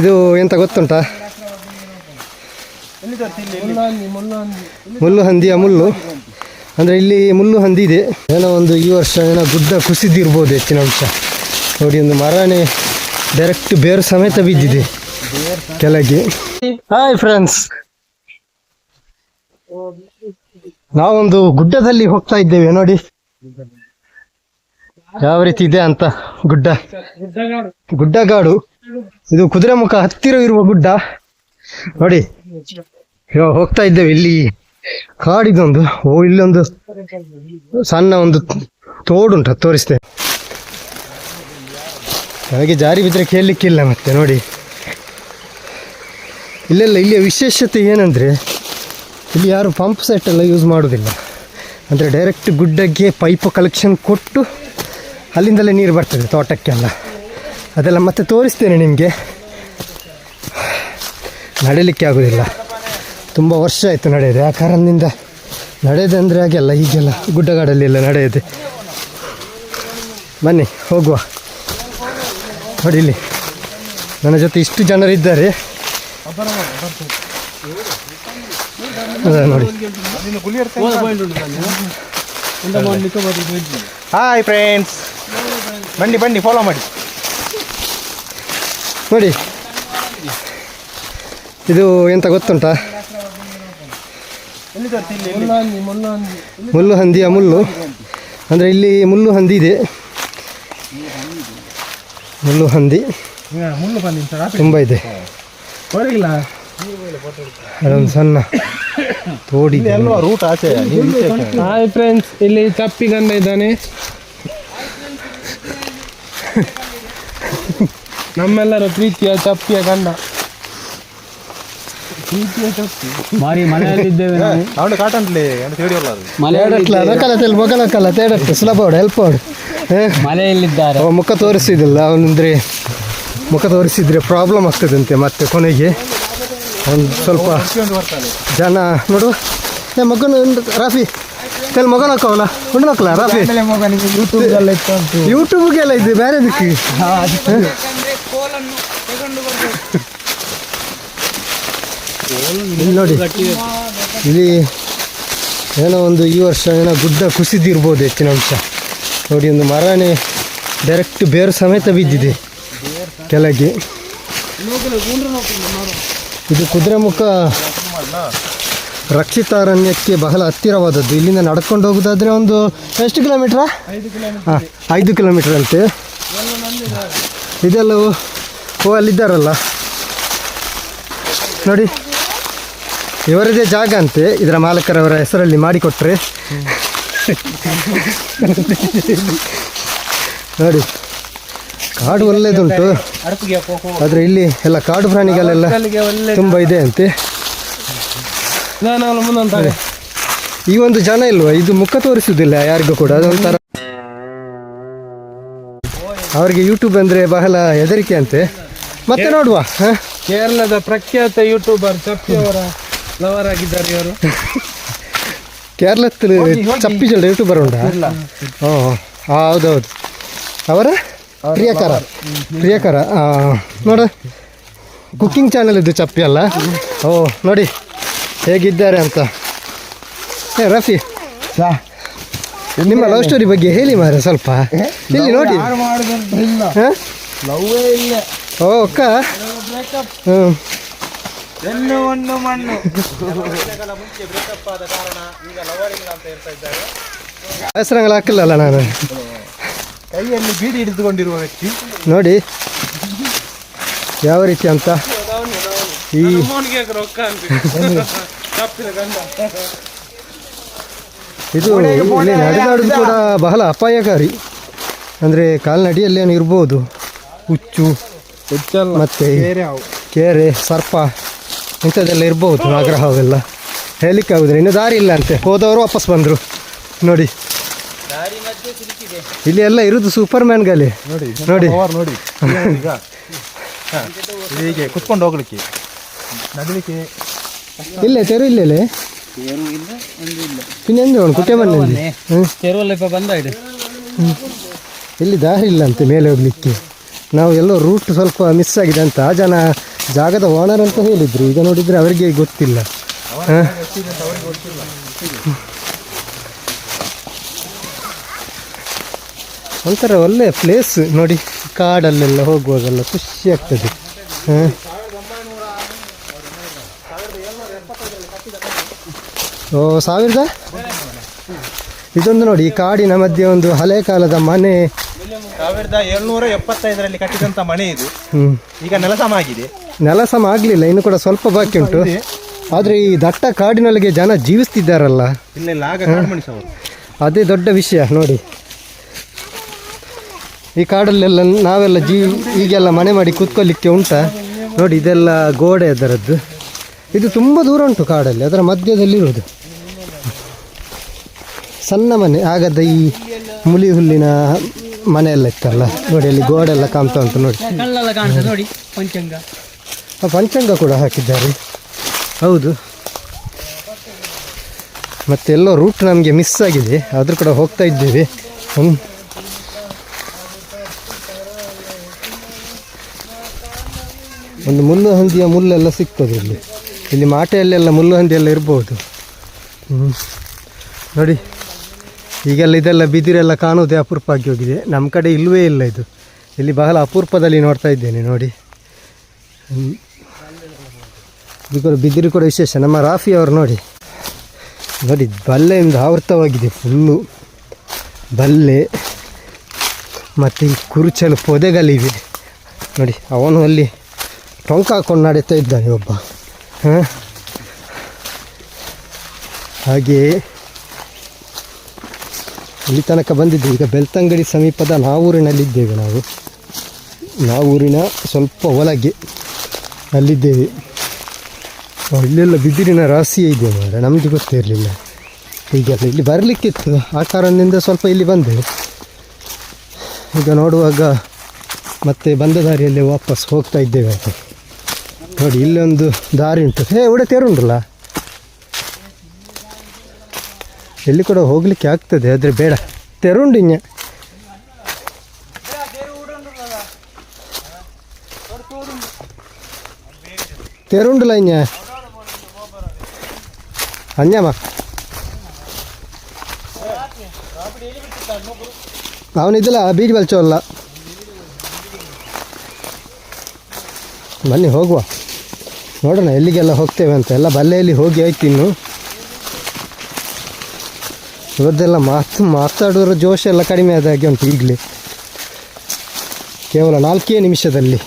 ಇದು ಎಂತ ಗೊತ್ತುಂಟಾ? ಮುಳ್ಳು ಹಂದಿಯ ಮುಳ್ಳು. ಅಂದರೆ ಇಲ್ಲಿ ಮುಳ್ಳು ಹಂದಿ ಇದೆ. ಏನೋ ಒಂದು ಈ ವರ್ಷ ಏನೋ ಗುಡ್ಡ ಕುಸಿದಿರ್ಬೋದು ಹೆಚ್ಚಿನ ಅಂಶ. ನೋಡಿ, ಒಂದು ಮರನೇ ಡೈರೆಕ್ಟ್ ಬೇರು ಸಮೇತ ಬಿದ್ದಿದೆ ಕೆಳಗೆ. ಹಾಯ್ ಫ್ರೆಂಡ್ಸ್ ನಾವೊಂದು ಗುಡ್ಡದಲ್ಲಿ ಹೋಗ್ತಾ ಇದ್ದೇವೆ, ನೋಡಿ. ಯಾವ ರೀತಿ ಇದೆ ಅಂತ ಗುಡ್ಡ. ಗುಡ್ಡಗಾಡು. ಇದು ಕುದುರೆಮುಖ ಹತ್ತಿರವಿರುವ ಗುಡ್ಡ. ನೋಡಿ. ಹೋಗ್ತಾ ಇದ್ದೇವೆ ಇಲ್ಲಿ. ಕಾಡಿದೊಂದು, ಓ, ಇಲ್ಲೊಂದು ಸಣ್ಣ ಒಂದು ತೋಡುಂಟ ತೋರಿಸ್ತೇನೆ. ನನಗೆ ಜಾರಿ ಬಿದ್ದರೆ ಕೇಳಲಿಕ್ಕಿಲ್ಲ ಮತ್ತೆ, ನೋಡಿ. ಇಲ್ಲೆಲ್ಲ, ಇಲ್ಲಿಯ ವಿಶೇಷತೆ ಏನಂದರೆ, ಇಲ್ಲಿ ಯಾರು ಪಂಪ್ ಸೆಟ್ ಎಲ್ಲ ಯೂಸ್ ಮಾಡೋದಿಲ್ಲ. ಅಂದರೆ ಡೈರೆಕ್ಟ್ ಗುಡ್ಡಕ್ಕೆ ಪೈಪ್ ಕಲೆಕ್ಷನ್ ಕೊಟ್ಟು ಅಲ್ಲಿಂದಲೇ ನೀರು ಬರ್ತದೆ ತೋಟಕ್ಕೆಲ್ಲ. ಅದೆಲ್ಲ ಮತ್ತೆ ತೋರಿಸ್ತೇನೆ ನಿಮಗೆ. ನಡೀಲಿಕ್ಕೆ ಆಗೋದಿಲ್ಲ. ತುಂಬ ವರ್ಷ ಆಯಿತು ನಡೆಯೋದು. ಆ ಕಾರಣದಿಂದ ನಡೆಯೋದು ಅಂದರೆ ಹಾಗೆಲ್ಲ ಗುಡ್ಡಗಾಡಲ್ಲಿ ಗುಡ್ಡಗಾಡಲ್ಲೆಲ್ಲ ನಡೆಯೋದು. ಬನ್ನಿ, ಹೋಗುವ. ಹೊಡಿಲಿ ನನ್ನ ಜೊತೆ ಇಷ್ಟು ಜನರಿದ್ದಾರೆ ನೋಡಿ. ಹಾಯ್ ಫ್ರೆಂಡ್ಸ್ ಬನ್ನಿ ಬನ್ನಿ ಫಾಲೋ ಮಾಡಿ. ನೋಡಿ. ಇದು ಎಂತ ಗೊತ್ತುಂಟಾ? ಮುಳ್ಳು ಹಂದಿಯ ಮುಳ್ಳು. ಅಂದರೆ ಇಲ್ಲಿ ಮುಳ್ಳು ಹಂದಿ ಇದೆ. ಮುಳ್ಳು ಹಂದಿ. ತುಂಬ ಇದೆ. ಹೊರಗಿಲ್ಲ ಅದೊಂದು ಸಣ್ಣ ತೋಡಿ ರೂಟ್ ಆಚೆ? ಹಾಯ್ ಫ್ರೆಂಡ್ಸ್ ಇಲ್ಲಿ ಚಪ್ಪಿ ಗಂಡ ಇದ್ದಾನೆ. ನಮ್ಮೆಲ್ಲರ ಪ್ರೀತಿಯ ಚಪ್ಪಿಯ ಗಂಡ. ಪ್ರೀತಿಯ ಚಪ್ಪಿ? ಮನೆಯಲ್ಲಿ ಮನೆಯಲ್ಲಿದ್ದೇವೆ ನಾವು. ಅವನು ಕಾಟನ್ಲಿ ಅಂತ ಹೇಳಿಯಲ್ಲ ಅದು. ತೇಡಟ್ಲ ನಕಲ ತೆಲ್ ಮೊಗಲಕ್ಕಲ್ಲ ತೇಡಟ್ಟು ಸುಲಭ ಹೊಡೆ ಹೆಲ್ಪ್ ಹೊಡು ಮನೆಯಲ್ಲಿದ್ದಾರೆ. ಅವ ಮುಖ ತೋರಿಸಿದಿಲ್ಲ ಅವನಂದ್ರೆ ಮುಖ ತೋರಿಸಿದ್ರೆ ಪ್ರಾಬ್ಲಮ್ ಆಗ್ತದಂತೆ ಮತ್ತೆ ಕೊನೆಗೆ. ಒಂದು ಸ್ವಲ್ಪ ಜನ ನೋಡು. ಏ ಮಗನ ರಾಫಿ. ತೆಲ್ ಮಗನ ಹಾಕವಲ್ಲ? ಹುಣ್ಣು ಹಾಕಲ್ಲ ರಾಫಿ? ಯೂಟ್ಯೂಬ್ಗೆಲ್ಲ ಇತ್ತು ಯೂಟ್ಯೂಬ್ಗೆಲ್ಲ ಇದೆ ಬೇರೆ ದಿಕ್ಕಿ ಇಲ್ಲಿ ನೋಡಿ ಇಲ್ಲಿ ಏನೋ ಒಂದು ಈ ವರ್ಷ ಏನೋ ಗುಡ್ಡ ಕುಸಿದಿರ್ಬೋದು ಹೆಚ್ಚಿನ ಅಂಶ. ನೋಡಿ ಒಂದು ಮರನೇ ಡೈರೆಕ್ಟ್ ಬೇರು ಸಮೇತ ಬಿದ್ದಿದೆ ಕೆಳಗೆ. ಇದು ಕುದುರೆಮುಖ ರಕ್ಷಿತಾರಣ್ಯಕ್ಕೆ ಬಹಳ ಹತ್ತಿರವಾದದ್ದು. ಇಲ್ಲಿಂದ ನಡ್ಕೊಂಡು ಹೋಗೋದಾದ್ರೆ ಒಂದು ಎಷ್ಟು ಕಿಲೋಮೀಟ್ರಾ ಹಾಂ ಐದು ಕಿಲೋಮೀಟರ್ ಅಂತೆ. ಇದೆಲ್ಲ ಓ- ಅಲ್ಲಿದ್ದಾರಲ್ಲ. ನೋಡಿ ಇವರದೇ ಜಾಗ ಅಂತೆ ಇದರ ಮಾಲಕರವರ ಹೆಸರಲ್ಲಿ ಮಾಡಿಕೊಟ್ರೆ. ನೋಡಿ ಕಾಡು ಒಳ್ಳೇದುಂಟು. ಆದರೆ ಇಲ್ಲಿ ಎಲ್ಲ ಕಾಡು ಪ್ರಾಣಿಗಳೆಲ್ಲ ತುಂಬ ಇದೆ ಅಂತೆ. ಈ ಒಂದು ಜನ ಇಲ್ವಾ? ಇದು ಮುಖ ತೋರಿಸುವುದಿಲ್ಲ ಯಾರಿಗೂ ಕೂಡ ಅದೊಂಥರ ಅವರಿಗೆ ಯೂಟ್ಯೂಬ್ ಅಂದರೆ ಬಹಳ ಹೆದರಿಕೆ ಅಂತೆ. ಮತ್ತೆ ನೋಡುವ? ಕೇರಳದ ಪ್ರಖ್ಯಾತ ಯೂಟ್ಯೂಬರ್ ಚಪ್ಪಿ ಅವರ ಲವರ್ ಆಗಿದ್ದಾರೆ ಇವರು. ಕೇರಳದಲ್ಲಿ ಚಪ್ಪಿ ಜಲ್ಲ ಯೂಟ್ಯೂಬರ್ ಉಂಟಾ? ಹೌದೌದು. ಅವರ? ಪ್ರಿಯಕರ. ಪ್ರಿಯಕರ ನೋಡ. ಕುಕ್ಕಿಂಗ್ ಚಾನಲ್ ಇದು ಚಪ್ಪಿ ಅಲ್ಲ? ಓ ನೋಡಿ. ಹೇಗಿದ್ದಾರೆ ಅಂತ. ಏ ರಫಿ. ನಿಮ್ಮ ಲವ್ ಸ್ಟೋರಿ ಬಗ್ಗೆ ಹೇಳಿ ಮಾರೆ ಸ್ವಲ್ಪ. ಇಲ್ಲಿ ನೋಡಿ? ಓ ಅಕ್ಕ. ಹ್ಞೂ ಹಾಕಲ್ಲ ಹಾಕಿಲ್ಲಲ್ಲ ನಾನು. ಕೈಯಲ್ಲಿ ಬೀಡಿ ಹಿಡಿದುಕೊಂಡಿರುವ ವ್ಯಕ್ತಿ. ನೋಡಿ. ಯಾವ ರೀತಿ ಅಂತ. ಈ ರೊಕ್ಕ ಅಂತ. ಇದು ಇಲ್ಲಿ ನಡೆದಾಡೋದು ಕೂಡ ಬಹಳ ಅಪಾಯಕಾರಿ. ಅಂದರೆ ಕಾಲ್ನಡಿಯಲ್ಲಿ ಏನು ಇರ್ಬೋದು? ಹುಚ್ಚು ಮತ್ತೆ ಕೆರೆ ಸರ್ಪ ಇಂಥದ್ದೆಲ್ಲ ಇರ್ಬೋದು ಆಗ್ರಹವೆಲ್ಲ ಹಾವೆಲ್ಲ ಹೇಳಲಿಕ್ಕೆ ಆಗುದಿಲ್ಲ. ಇನ್ನು ದಾರಿ ಇಲ್ಲ ಅಂತೆ. ಹೋದವರು ವಾಪಸ್ ಬಂದರು. ನೋಡಿ. ಇಲ್ಲಿ ಎಲ್ಲ ಇರುವುದು ಸೂಪರ್ ಮ್ಯಾನ್ಗಲ್ಲಿ ನೋಡಿ ನೋಡಿ. ನೋಡಿ. ಹೀಗೆ ಕುತ್ಕೊಂಡು ಹೋಗ್ಲಿಕ್ಕೆ ನಡಲಿಕ್ಕೆ ಇಲ್ಲೇ ತೆರು ಇಲ್ಲೇ. ಇಲ್ಲಿ ದಾರಿ ಇಲ್ಲ ಅಂತೆ ಮೇಲೆ ಹೋಗ್ಲಿಕ್ಕೆ. ನಾವು ಎಲ್ಲೋ ರೂಟ್ ಸ್ವಲ್ಪ ಮಿಸ್ ಆಗಿದೆ ಅಂತ ಆ ಜನ ಜಾಗದ ಓನರ್ ಅಂತ ಹೇಳಿದ್ರು. ಈಗ ನೋಡಿದರೆ ಅವರಿಗೆ ಗೊತ್ತಿಲ್ಲ? ಒಂಥರ ಒಳ್ಳೆಯ ಪ್ಲೇಸ್ ನೋಡಿ ಕಾಡಲ್ಲೆಲ್ಲ ಹೋಗುವಾಗೆಲ್ಲ ಖುಷಿ ಆಗ್ತದೆ. ಹಾಂ? ಸಾವಿರದ? ಇದೊಂದು ನೋಡಿ ಈ ಕಾಡಿನ ಮಧ್ಯೆ ಒಂದು ಹಳೆ ಕಾಲದ ಮನೆ. ಸಾವಿರದ ಏಳ್ನೂರ ಎಪ್ಪತ್ತೈದರಲ್ಲಿ ಕಟ್ಟಿದಂತ ಮನೆ ಇದು. ಹ್ಮ್. ಈಗ ನೆಲಸಮ ಆಗಿದೆ. ನೆಲಸಮ ಆಗಲಿಲ್ಲ ಇನ್ನು ಕೂಡ ಸ್ವಲ್ಪ ಬಾಕಿ ಉಂಟು. ಆದರೆ ಈ ದಟ್ಟ ಕಾಡಿನೊಳಗೆ ಜನ ಜೀವಿಸ್ತಿದ್ದಾರಲ್ಲ? ಆಗ ಅದೇ ದೊಡ್ಡ ವಿಷಯ ನೋಡಿ. ಈ ಕಾಡಲ್ಲೆಲ್ಲ ನಾವೆಲ್ಲ ಜೀ ಈಗೆಲ್ಲ ಮನೆ ಮಾಡಿ ಕೂತ್ಕೊಳ್ಳಿಕ್ಕೆ ಉಂಟಾ? ನೋಡಿ ಇದೆಲ್ಲ ಗೋಡೆ ಅದರದ್ದು. ಇದು ತುಂಬ ದೂರ ಉಂಟು ಕಾಡಲ್ಲಿ ಅದರ ಮಧ್ಯದಲ್ಲಿರುವುದು. ಸಣ್ಣ ಮನೆ ಆಗದ ಈ ಮುಲಿ ಹುಲ್ಲಿನ ಮನೆ ಎಲ್ಲ ಇತ್ತಲ್ಲ ನೋಡಿ ಅಲ್ಲಿ ಗೋಡೆ ಎಲ್ಲ ಕಾಣ್ತಾ ಉಂಟು ನೋಡಿ. ಪಂಚಂಗ. ಪಂಚಾಂಗ ಕೂಡ ಹಾಕಿದ್ದಾರೆ. ಹೌದು. ಮತ್ತೆ ಎಲ್ಲೋ ರೂಟ್ ನಮಗೆ ಮಿಸ್ ಆಗಿದೆ ಆದರೂ ಕೂಡ ಹೋಗ್ತಾ ಇದ್ದೇವೆ. ಒಂದು ಮುಳ್ಳು ಹಂದಿಯ ಮುಲ್ಲೆಲ್ಲ ಸಿಗ್ತದೆ ಇಲ್ಲಿ. ಇಲ್ಲಿ ಮಾಟೆಯಲ್ಲೆಲ್ಲ ಮುಳ್ಳು ಹಂದಿ ಎಲ್ಲ ಇರ್ಬೋದು. ಹ್ಞೂ ನೋಡಿ, ಈಗೆಲ್ಲ ಇದೆಲ್ಲ ಬಿದಿರೆಲ್ಲ ಕಾಣೋದೇ ಅಪರೂಪ ಆಗಿ ಹೋಗಿದೆ ನಮ್ಮ ಕಡೆ ಇಲ್ಲವೇ ಇಲ್ಲ ಇದು. ಇಲ್ಲಿ ಬಹಳ ಅಪರೂಪದಲ್ಲಿ ನೋಡ್ತಾ ಇದ್ದೇನೆ, ನೋಡಿ. ಇದು ಬಿದಿರು ಕೂಡ ವಿಶೇಷ. ನಮ್ಮ ರಾಫಿ ಅವರು ನೋಡಿ. ನೋಡಿ, ಬಲ್ಲೆಯಿಂದ ಆವೃತವಾಗಿದೆ ಫುಲ್ಲು. ಬಲ್ಲೆ ಮತ್ತು ಈ ಕುರುಚಲು ಪೊದೆಗಳಿವೆ. ನೋಡಿ, ಅವನು ಅಲ್ಲಿ ಟೊಂಕ ಹಾಕೊಂಡು ನಡೀತಾ ಇದ್ದಾನೆ ಒಬ್ಬ. ಹಾಗೆಯೇ ಇಲ್ಲಿ ತನಕ ಬಂದಿದ್ದೆ. ಈಗ ಬೆಳ್ತಂಗಡಿ ಸಮೀಪದ ನಾವೂರಿನಲ್ಲಿದ್ದೇವೆ ನಾವು. ನಾವೂರಿನ ಸ್ವಲ್ಪ ಒಳಗೆ ಅಲ್ಲಿದ್ದೇವೆ ಇಲ್ಲೆಲ್ಲ ಬಿದಿರಿನ ರಾಶಿಯೇ ಇದೆ ಮಾರೆ ನಮಗೆ ಗೊತ್ತಿರಲಿಲ್ಲ ಈಗ ಇಲ್ಲಿ ಬರಲಿಕ್ಕಿತ್ತು ಆ ಕಾರಣದಿಂದ ಸ್ವಲ್ಪ ಇಲ್ಲಿ ಬಂದೆ. ಈಗ ನೋಡುವಾಗ ಮತ್ತೆ ಬಂದ ದಾರಿಯಲ್ಲೇ ವಾಪಸ್ ಹೋಗ್ತಾ ಇದ್ದೇವೆ ಅಂತ. ನೋಡಿ ಇಲ್ಲೊಂದು ದಾರಿ ಉಂಟು. ಹೇ ಉಡ ತೇರುಂಡ್ರಲ್ಲ? ಎಲ್ಲಿ ಕೂಡ ಹೋಗ್ಲಿಕ್ಕೆ ಆಗ್ತದೆ, ಆದರೆ ಬೇಡ. ತೆರುಂಡು ಇನ್ನ ತೆರುಂಡುಲ ಇನ್ನ ಅನ್ಯಮ್ಮ ಅವನಿದ್ದಲ್ಲ ಬೀಜ ಬಲ್ಚೋಲ್ಲ ಬನ್ನಿ, ಹೋಗುವ. ನೋಡೋಣ ಎಲ್ಲಿಗೆಲ್ಲ ಹೋಗ್ತೇವೆ ಅಂತ. ಎಲ್ಲ ಬಲ್ಲೆಯಲ್ಲಿ ಹೋಗಿ ಆಯ್ತು ಇನ್ನು. ಇವರದ್ದೆಲ್ಲ ಮಾತು ಮಾತಾಡೋರ ಜೋಶ ಎಲ್ಲ ಕಡಿಮೆ ಆದ ಹಾಗೆ ಉಂಟು ಈಗಲೇ. ಕೇವಲ ನಾಲ್ಕೇ ನಿಮಿಷದಲ್ಲಿ.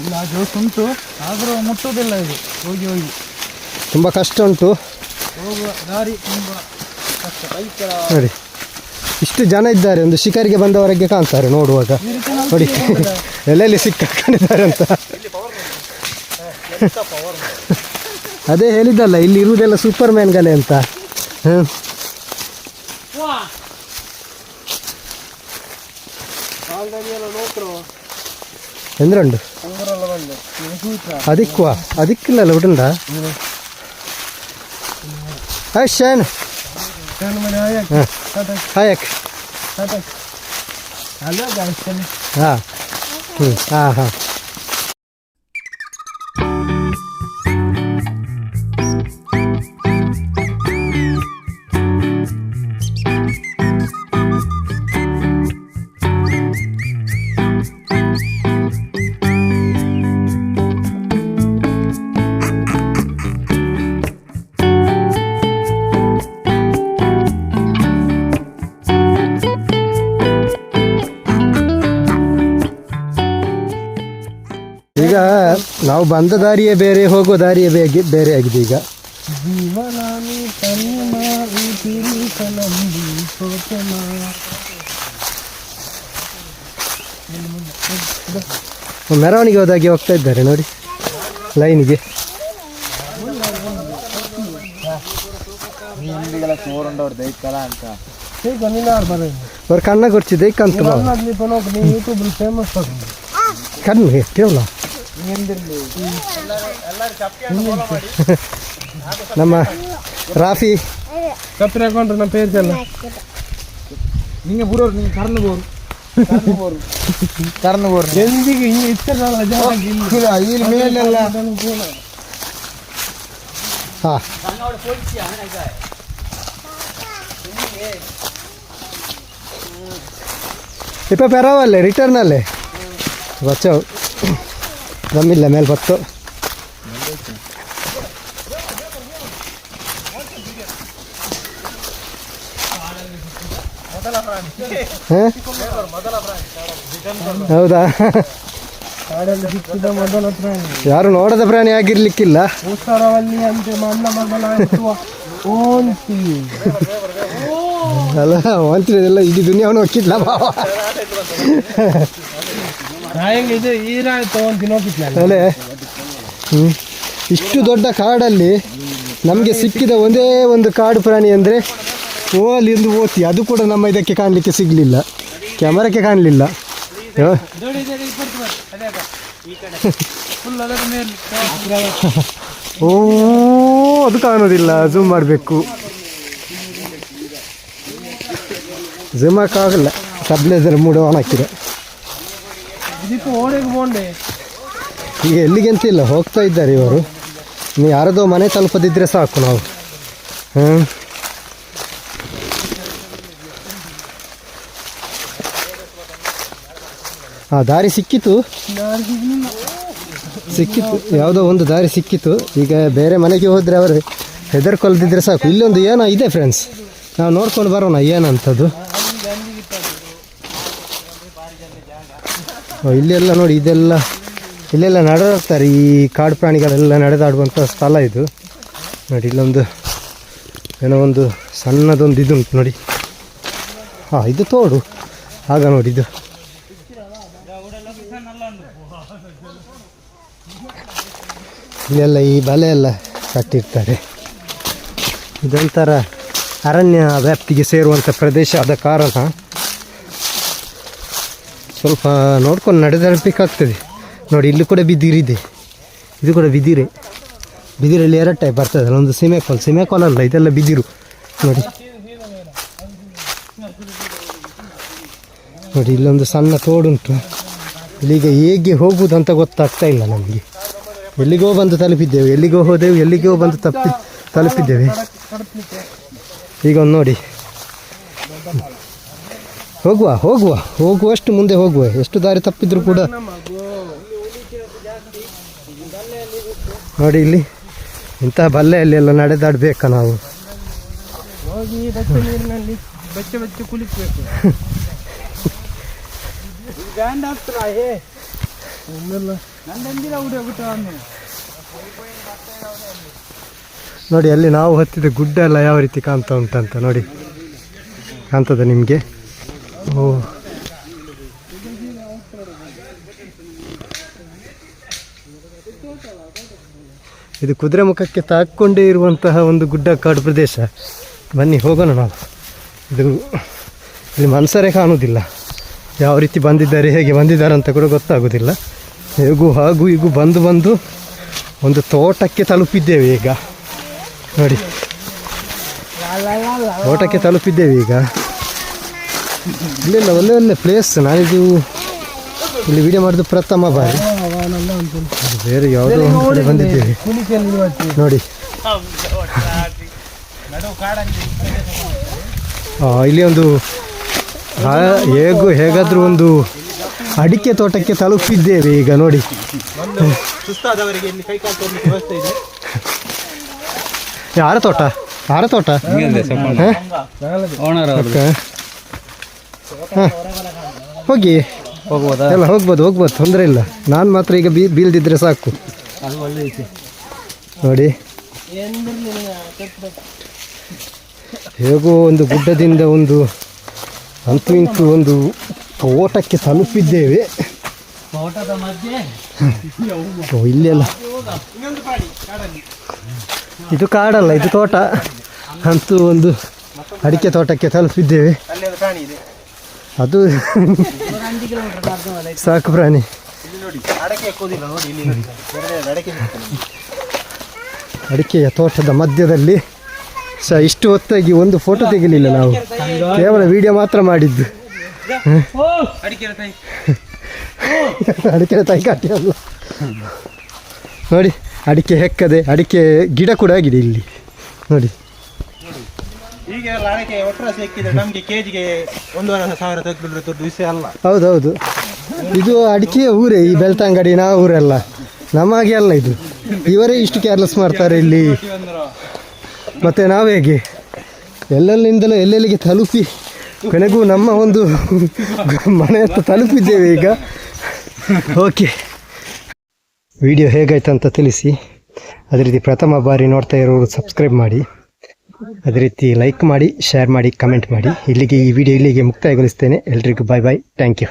ಇಲ್ಲ ಉಂಟು. ಆದರೂ ಮುಟ್ಟುವುದಿಲ್ಲ ಇದು. ಹೋಗಿ ಹೋಗಿ. ತುಂಬ ಕಷ್ಟ ಉಂಟು. ಹೋಗುವ ದಾರಿ ತುಂಬ ಕಷ್ಟ. ಬೈಕ್ ನೋಡಿ ಇಷ್ಟು ಜನ ಇದ್ದಾರೆ. ಒಂದು ಶಿಕಾರಿಗೆ ಬಂದವರಿಗೆ ಕಾಣ್ತಾರೆ ನೋಡುವಾಗ. ನೋಡಿ ಎಲ್ಲೆಲ್ಲಿ ಸಿಕ್ಕಾಕೊಂಡಿದ್ದಾರೆ ಅಂತ. ಅದೇ ಹೇಳಿದ್ದಲ್ಲ ಇಲ್ಲಿ ಇರುವುದೆಲ್ಲ ಸೂಪರ್ ಮ್ಯಾನ್ಗಳೇ ಅಂತ. ಹ್ಮ್. ಎಂದ್ರಂಡು? ಅದಕ್ಕೂ ಅದಕ್ಕಿಲ್ಲಲ್ಲ ಉಡುಂಡ ಹಾಯ್ ಶಾನ್ ಹಾಯಕ್ ಹಾಂ ಹ್ಞೂ ಹಾಂ ಹಾಂ. ನಾವು ಬಂದ ದಾರಿಯೇ ಬೇರೆ ಹೋಗುವ ದಾರಿಯೇ ಬೇಗೆ ಬೇರೆ ಆಗಿದೆ ಈಗ. ಮೆರವಣಿಗೆ ಹೋದಾಗೆ ಹೋಗ್ತಾ ಇದ್ದಾರೆ ನೋಡಿ ಲೈನಿಗೆ. ಅವ್ರ ಕಣ್ಣ ಯೂಟ್ಯೂಬ್ ಫೇಮಸ್ ಆಗಿದೆ ಕಣ್ಣು ಕೇವಲ ನಮ್ಮ ರಾಫಿ ಕತ್ರಿ ಹಾಕೊಂಡ್ರೆ ನಮ್ಮ ಪೇಜ್ ಎಲ್ಲ ನಿಂಗೆ ಬರೋರು ನಿಂಗೆ ಕರ್ನು ಬೋರು ಕರ್ನಗೂರು ಎಂದಿಗೆ ಈ ಇಷ್ಟರಲ್ಲ ಜಾಗ ಇಲ್ಲಿ ಇಲ್ಲಿ ಮೇಲೆಲ್ಲ ಹಾ ಇಪ್ಪ ಪೆರವಲ್ಲೇ ರಿಟರ್ನಲ್ಲೇ ಬಚ್ಚವು ದಮ್ಮಿಲ್ಲ ಮೇಲೆ ಬತ್ತು? ಹೌದಾ? ಯಾರು ನೋಡದ ಪ್ರಾಣಿ ಆಗಿರ್ಲಿಕ್ಕಿಲ್ಲ. ಅಲ್ಲ ಒಂತಿಲ್ಲ ಇಡೀ ದುನಿಯಾವನ್ನು ಹೊಕ್ಕಿಲ್ಲ ಬಾವ ಇದು ಈರಾಯ್ತು ಅಂತ ನೋಡಿದ್ನಲ್ಲ ಅಲೆ ಹ್ಞೂ ಇಷ್ಟು ದೊಡ್ಡ ಕಾಡಲ್ಲಿ ನಮಗೆ ಸಿಕ್ಕಿದ ಒಂದೇ ಒಂದು ಕಾಡು ಪ್ರಾಣಿ ಅಂದರೆ ಓಲಿಂದು ಓತಿ. ಅದು ಕೂಡ ನಮ್ಮ ಇದಕ್ಕೆ ಕಾಣಲಿಕ್ಕೆ ಸಿಗಲಿಲ್ಲ. ಕ್ಯಾಮರಕ್ಕೆ ಕಾಣಲಿಲ್ಲ. ಓ ಅದು ಕಾಣೋದಿಲ್ಲ. ಝೂಮ್ ಮಾಡಬೇಕು. ಝೂಮ್ ಹಾಕಾಗಲ್ಲ ಸಬ್ಲೇಸರ್ ಮೂಡು ಆನ್ ಹಾಕಿದೆ. ಈಗ ಎಲ್ಲಿಗೆ ಅಂತ ಇಲ್ಲ, ಹೋಗ್ತಾ ಇದ್ದಾರೆ ಇವರು. ನೀವು ಯಾರದೋ ಮನೆ ತಲುಪದಿದ್ರೆ ಸಾಕು ನಾವು. ಹಾಂ ಆ, ದಾರಿ ಸಿಕ್ಕಿತು? ಸಿಕ್ಕಿತು. ಯಾವುದೋ ಒಂದು ದಾರಿ ಸಿಕ್ಕಿತು. ಈಗ ಬೇರೆ ಮನೆಗೆ ಹೋದರೆ ಅವರು ಹೆದರ್ಕೊಳ್ದಿದ್ರೆ ಸಾಕು. ಇಲ್ಲೊಂದು ಏನೋ ಇದೆ ಫ್ರೆಂಡ್ಸ್ ನಾವು ನೋಡ್ಕೊಂಡು ಬರೋಣ ಏನಂಥದ್ದು ಓ, ಇಲ್ಲೆಲ್ಲ ನೋಡಿ, ಇದೆಲ್ಲ, ಇಲ್ಲೆಲ್ಲ ನಡೆದಾಡ್ತಾರೆ ಈ ಕಾಡು ಪ್ರಾಣಿಗಳೆಲ್ಲ ನಡೆದಾಡುವಂಥ ಸ್ಥಳ ಇದು. ನೋಡಿ, ಇಲ್ಲೊಂದು, ಏನೋ ಒಂದು ಸಣ್ಣದೊಂದು ಇದುಂಟು ನೋಡಿ. ಹಾಂ, ಇದು ತೋಡು. ಆಗ ನೋಡಿ ಇದು. ಇಲ್ಲೆಲ್ಲ ಈ ಬಲೆ ಎಲ್ಲ ಕಟ್ಟಿರ್ತಾರೆ. ಇದೊಂಥರ ಅರಣ್ಯ ವ್ಯಾಪ್ತಿಗೆ ಸೇರುವಂಥ ಪ್ರದೇಶ ಆದ ಕಾರಣ ಸ್ವಲ್ಪ ನೋಡ್ಕೊಂಡು ನಡೆದಾಡಬೇಕಾಗ್ತದೆ ನೋಡಿ, ಇಲ್ಲಿ ಕೂಡ ಬಿದಿರಿದೆ. ಇದು ಕೂಡ ಬಿದಿರೆ. ಬಿದಿರಲ್ಲಿ ಎರಡು ಟೈಪ್ ಬರ್ತದಲ್ಲ, ಒಂದು ಸಿಮೆಕೋಲ್ ಸಿಮೆಕೋಲ್ ಅಲ್ಲ, ಇದೆಲ್ಲ ಬಿದಿರು. ನೋಡಿ. ನೋಡಿ, ಇಲ್ಲೊಂದು ಸಣ್ಣ ತೋಡುಂಟು ಇಲ್ಲಿಗ ಹೇಗೆ ಹೋಗುವುದಂತ ಗೊತ್ತಾಗ್ತಾ ಇಲ್ಲ ನಮಗೆ. ಎಲ್ಲಿಗೋ ಬಂದು ತಲುಪಿದ್ದೇವೆ, ಎಲ್ಲಿಗೋ ಹೋದೆವು, ಎಲ್ಲಿಗೋ ಬಂದು ತಪ್ಪಿ, ತಲುಪಿದ್ದೇವೆ. ಈಗ ಒಂದು ನೋಡಿ. ಹೋಗುವ ಹೋಗುವ ಹೋಗುವಷ್ಟು ಮುಂದೆ ಹೋಗುವ. ಎಷ್ಟು ದಾರಿ ತಪ್ಪಿದ್ರು ಕೂಡ ನೋಡಿ ಇಲ್ಲಿ ಇಂತಹ ಬಲ್ಲೆಯಲ್ಲಿ ಎಲ್ಲ ನಡೆದಾಡಬೇಕಾ ನಾವು. ನೋಡಿ ಅಲ್ಲಿ ನಾವು ಹತ್ತಿದ ಗುಡ್ಡ ಎಲ್ಲ ಯಾವ ರೀತಿ ಕಾಣ್ತಾ ಉಂಟಂತ ನೋಡಿ. ಕಾಣ್ತದೆ ನಿಮಗೆ? ಇದು ಕುದುರೆ ಮುಖಕ್ಕೆ ತಾಕೊಂಡೇ ಇರುವಂತಹ ಒಂದು ಗುಡ್ಡ ಕಾಡು ಪ್ರದೇಶ. ಬನ್ನಿ, ಹೋಗೋಣ ನಾವು. ಇದು ಇಲ್ಲಿ ಮನ್ಸರೇ ಕಾಣುವುದಿಲ್ಲ ಯಾವ ರೀತಿ ಬಂದಿದ್ದಾರೆ, ಹೇಗೆ ಬಂದಿದ್ದಾರೆ ಅಂತ ಕೂಡ ಗೊತ್ತಾಗೋದಿಲ್ಲ. ಹೇಗೂ ಹಾಗೂ ಹೀಗೂ ಬಂದು ಬಂದು ಒಂದು ತೋಟಕ್ಕೆ ತಲುಪಿದ್ದೇವೆ ಈಗ. ನೋಡಿ. ತೋಟಕ್ಕೆ ತಲುಪಿದ್ದೇವೆ ಈಗ. ಇಲ್ಲಿಲ್ಲ ಒಳ್ಳೆ ಒಳ್ಳೆ ಪ್ಲೇಸ್ ನಾನಿದು ಇಲ್ಲಿ ವಿಡಿಯೋ ಮಾಡಿದ್ದು ಪ್ರಥಮ ಬಾರಿ. ಬೇರೆ ಯಾವುದೋ ಒಂದು ಕಡೆ ಬಂದಿದ್ದೇವೆ. ನೋಡಿ. ಆ, ಇಲ್ಲಿ ಒಂದು ಹೇಗೂ ಹೇಗಾದ್ರೂ ಒಂದು ಅಡಿಕೆ ತೋಟಕ್ಕೆ ತಲುಪಿದ್ದೇವೆ ಈಗ ನೋಡಿ. ಇಲ್ಲಿ ಯಾರ ತೋಟ? ಯಾರ ತೋಟ? Owner okay. ಹೋಗಿ. ಹೋಗ್ಬೋದಾ? ಎಲ್ಲ ಹೋಗ್ಬೋದು ಹೋಗ್ಬೋದು ತೊಂದರೆ ಇಲ್ಲ. ನಾನು ಮಾತ್ರ ಈಗ ಬೀ ಬೀಳ್ದಿದ್ರೆ ಸಾಕು. ನೋಡಿ. ಹೇಗೋ ಒಂದು ಗುಡ್ಡದಿಂದ ಒಂದು ಅಂತೂ ಇಂತು ಒಂದು ತೋಟಕ್ಕೆ ತಲುಪಿದ್ದೇವೆ. ಇಲ್ಲೆಲ್ಲ. ಇದು ಕಾಡಲ್ಲ ಇದು ತೋಟ. ಅಂತೂ ಒಂದು ಅಡಿಕೆ ತೋಟಕ್ಕೆ ತಲುಪಿದ್ದೇವೆ. ಅದು ಸಾಕು ಪ್ರಾಣಿ. ಅಡಿಕೆಯ ತೋಟದ ಮಧ್ಯದಲ್ಲಿ ಸಹ ಇಷ್ಟು ಹೊತ್ತಾಗಿ ಒಂದು ಫೋಟೋ ತೆಗಿಲಿಲ್ಲ ನಾವು. ಕೇವಲ ವಿಡಿಯೋ ಮಾತ್ರ ಮಾಡಿದ್ದು. ಅಡಿಕೆ ತಾಯಿ ತೈಕಾಟಿ ಅಲ್ಲ ನೋಡಿ, ಅಡಿಕೆ ಹೆಕ್ಕದೆ, ಅಡಿಕೆ ಗಿಡ ಕೂಡ ಆಗಿದೆ ಇಲ್ಲಿ. ನೋಡಿ. ಈಗ ಅಡಿಕೆ ಸಿಕ್ಕಿದ್ರೆ ನಮ್ಗೆ ಕೆಜಿಗೆ ಒಂದೂವರೆ ಸಾವಿರ ದೊಡ್ಡ ವಿಷಯ ಅಲ್ಲ. ಹೌದೌದು. ಇದು ಅಡಿಕೆಯ ಊರೇ ಈ ಬೆಳ್ತಂಗಡಿ ನಾ ಊರೆಲ್ಲ. ನಮಗೆ ಅಲ್ಲ ಇದು. ಇವರೇ ಇಷ್ಟು ಕೇರ್ಲೆಸ್ ಮಾಡ್ತಾರೆ ಇಲ್ಲಿ. ಮತ್ತೆ ನಾವೇಗೆ ಹೇಗೆ? ಎಲ್ಲೆಲ್ಲಿಂದಲೂ ಎಲ್ಲೆಲ್ಲಿಗೆ ತಲುಪಿ ಕೊನೆಗೂ ನಮ್ಮ ಒಂದು ಮನೆ ಹತ್ರ ತಲುಪಿದ್ದೇವೆ ಈಗ. ಓಕೆ. ವಿಡಿಯೋ ಹೇಗಾಯ್ತು ಅಂತ ತಿಳಿಸಿ. ಅದೇ ರೀತಿ ಪ್ರಥಮ ಬಾರಿ ನೋಡ್ತಾ ಇರೋರು ಸಬ್ಸ್ಕ್ರೈಬ್ ಮಾಡಿ. ಅದೇ ರೀತಿ ಲೈಕ್ ಮಾಡಿ ಶೇರ್ ಮಾಡಿ ಕಮೆಂಟ್ ಮಾಡಿ. ಇಲ್ಲಿಗೆ ಈ ವಿಡಿಯೋ ಇಲ್ಲಿಗೆ ಮುಕ್ತಾಯಗೊಳಿಸ್ತೇನೆ. ಎಲ್ರಿಗೂ ಬಾಯ್ ಬಾಯ್ ಥ್ಯಾಂಕ್ ಯು